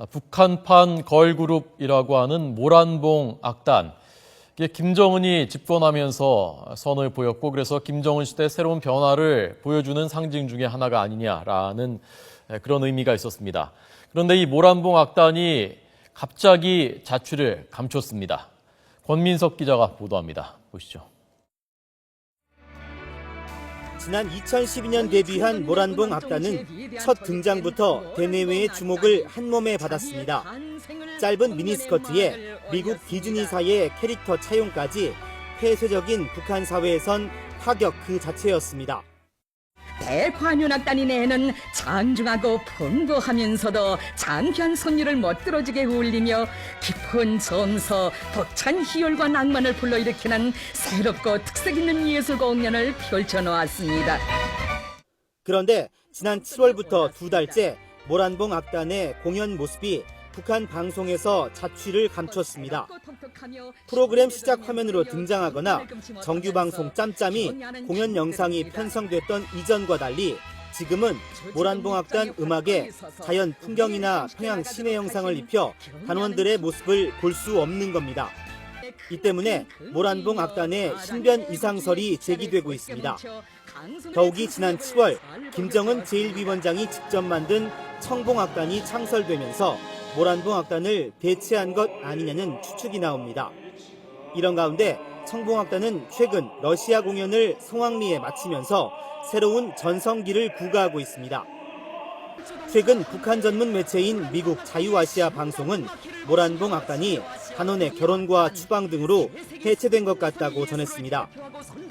아, 북한판 걸그룹이라고 하는 모란봉 악단. 김정은이 집권하면서 선을 보였고 그래서 김정은 시대 새로운 변화를 보여주는 상징 중에 하나가 아니냐라는 그런 의미가 있었습니다. 그런데 이 모란봉 악단이 갑자기 자취를 감췄습니다. 권민석 기자가 보도합니다. 보시죠. 지난 2012년 데뷔한 모란봉 악단은 첫 등장부터 대내외의 주목을 한몸에 받았습니다. 짧은 미니스커트에 미국 디즈니사의 캐릭터 차용까지 폐쇄적인 북한 사회에선 파격 그 자체였습니다. 대관윤악단이 내는 장중하고 풍부하면서도 장쾌한 선율을 멋들어지게 울리며 깊은 점서, 벅찬 희열과 낭만을 불러일으키는 새롭고 특색 있는 예술 공연을 펼쳐놓았습니다. 그런데 지난 7월부터 두 달째 모란봉 악단의 공연 모습이 북한 방송에서 자취를 감췄습니다. 프로그램 시작 화면으로 등장하거나 정규 방송 짬짬이 공연 영상이 편성됐던 이전과 달리 지금은 모란봉악단 음악에 자연 풍경이나 평양 시내 영상을 입혀 단원들의 모습을 볼 수 없는 겁니다. 이 때문에 모란봉 악단의 신변 이상설이 제기되고 있습니다. 더욱이 지난 7월 김정은 제1위원장이 직접 만든 청봉악단이 창설되면서 모란봉 악단을 대체한 것 아니냐는 추측이 나옵니다. 이런 가운데 청봉악단은 최근 러시아 공연을 성황리에 마치면서 새로운 전성기를 구가하고 있습니다. 최근 북한 전문 매체인 미국 자유아시아 방송은 모란봉 악단이 단원의 결혼과 추방 등으로 해체된 것 같다고 전했습니다.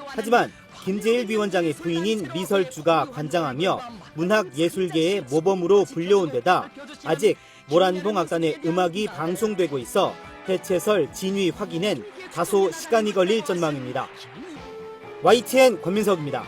하지만 김재일 위원장의 부인인 리설주가 관장하며 문학예술계의 모범으로 불려온 데다 아직 모란봉 악단의 음악이 방송되고 있어 해체설 진위 확인엔 다소 시간이 걸릴 전망입니다. YTN 권민석입니다.